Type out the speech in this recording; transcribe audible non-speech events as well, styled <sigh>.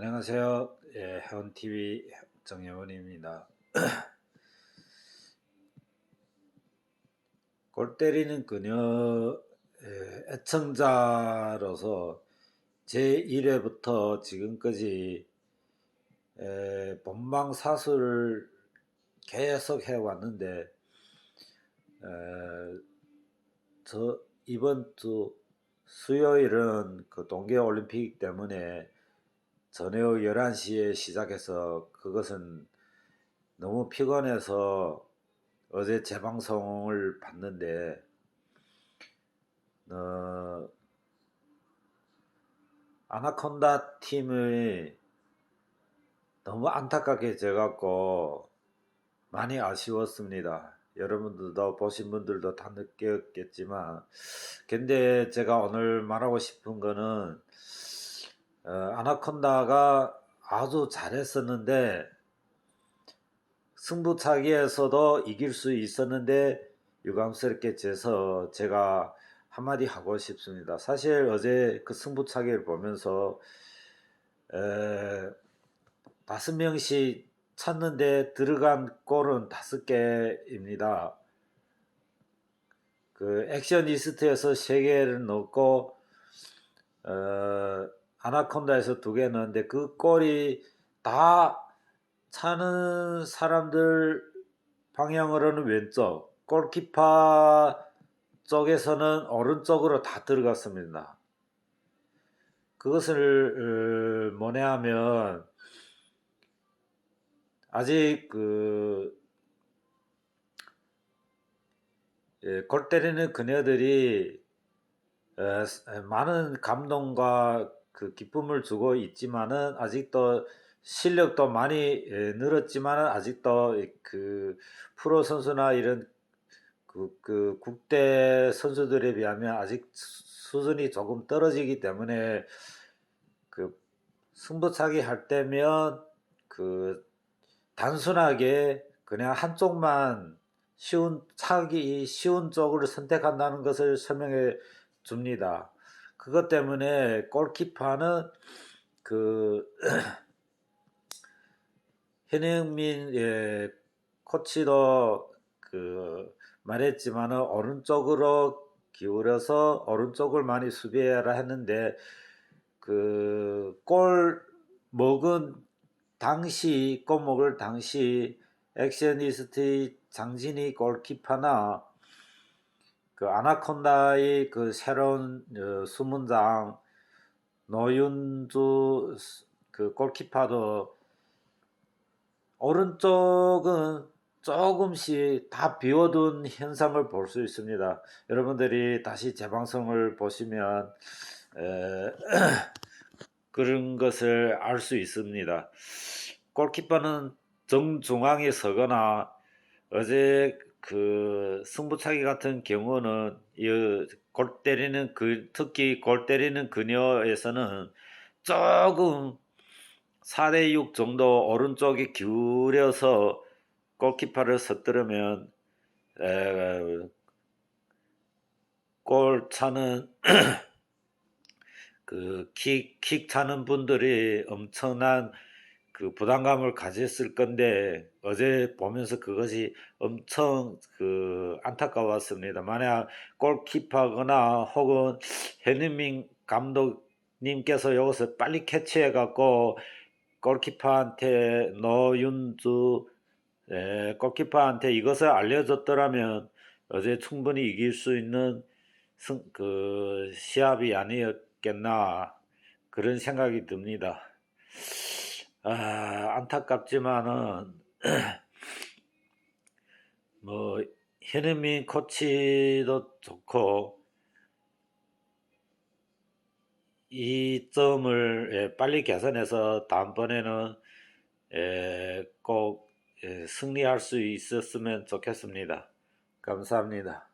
안녕하세요. 예, 해운TV 정혜원입니다. <clears throat> 골 때리는 그녀 예, 애청자로서 제 1회부터 지금까지 예, 본방 사수를 계속 해왔는데 에, 저 이번 주 수요일은 그 동계 올림픽 때문에 저녁 11시에 시작해서 그것은 너무 피곤해서 어제 재방송을 봤는데 어, 아나콘다 팀이 너무 안타깝게 져갖고 많이 아쉬웠습니다. 여러분들도 보신 분들도 다 느꼈겠지만 근데 제가 오늘 말하고 싶은 거는 어, 아나콘다가 아주 잘했었는데 승부차기에서도 이길 수 있었는데 유감스럽게 져서 제가 한마디 하고 싶습니다. 사실 어제 그 승부차기를 보면서 에, 다섯 명씩 찼는데 들어간 골은 다섯 개입니다. 그 액션이스트에서 세 개를 넣고 어, 아나콘다에서 두 개 넣었는데 그 골이 다 차는 사람들 방향으로는 왼쪽, 골키퍼 쪽에서는 오른쪽으로 다 들어갔습니다. 그것을 어, 뭐냐하면 아직 그 예, 골 때리는 그녀들이 에, 많은 감동과 그 기쁨을 주고 있지만은 아직도 실력도 많이 예, 늘었지만은 아직도 그 프로 선수나 이런 그, 그 국대 선수들에 비하면 아직 수준이 조금 떨어지기 때문에 그 승부차기 할 때면 그 단순하게 그냥 한쪽만 쉬운 차기 쉬운 쪽을 선택한다는 것을 설명해 줍니다. 그것 때문에 골키퍼는 그 <clears throat> 현영민 예, 코치도 그 말했지만은 오른쪽으로 기울여서 오른쪽을 많이 수비해라 했는데 그 골 먹은 당시 골 먹을 당시 액션이스트 장진희 골키퍼나 그 아나콘다의 그 새로운 어, 수문장 노윤주 그 골키퍼도 오른쪽은 조금씩 다 비워둔 현상을 볼 수 있습니다. 여러분들이 다시 재방송을 보시면 에, <clears throat> 그런 것을 알 수 있습니다. 골키퍼는 정중앙에 서거나 어제 그 승부차기 같은 경우는 이골 때리는 그 특히 골 때리는 그녀에서는 조금 4대 6 정도 오른쪽에 기울여서 골키퍼를 서뜨르면 에, 골 차는 <clears throat> 그 킥, 킥 차는 분들이 엄청난 그 부담감을 가졌을 건데 어제 보면서 그것이 엄청 그 안타까웠습니다. 만약 골키퍼거나 혹은 henning 감독님께서 여기서 빨리 캐치해 갖고 골키퍼한테 노윤주 에, 골키퍼한테 이것을 알려줬더라면 어제 충분히 이길 수 있는 승, 그 시합이 아니었겠나 그런 생각이 듭니다. 아, 안타깝지만은 <clears throat> 뭐 현은민 코치도 좋고 이 점을 예, 빨리 개선해서 다음번에는 예, 꼭 예, 승리할 수 있었으면 좋겠습니다. 감사합니다.